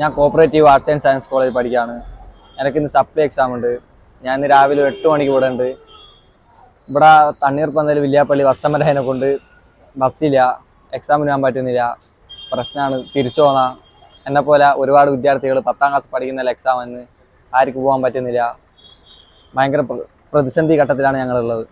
ഞാൻ cooperative arts and science college പഠിക്കുകയാണ്. എനിക്ക് ഇന്ന് സപ്ലി എക്സാം ഉണ്ട്. ഞാൻ ഇന്ന് രാവിലെ എട്ട് മണിക്ക് ഇവിടെ ഉണ്ട്. ഇവിടെ തണ്ണീർപ്പന്തൽ വില്യാപ്പള്ളി വസമരഹനെ കൊണ്ട് ബസ്സില്ല എക്സാമിന് പോകാൻ പറ്റുന്നില്ല. പ്രശ്നമാണ്. തിരിച്ചു പോകണം എന്നെ പോലെ ഒരുപാട് വിദ്യാർത്ഥികൾ പത്താം ക്ലാസ് പഠിക്കുന്ന എക്സാം എന്ന് ആർക്ക് പോകാൻ പറ്റുന്നില്ല. ഭയങ്കര പ്രതിസന്ധി ഘട്ടത്തിലാണ് ഞങ്ങളുള്ളത്.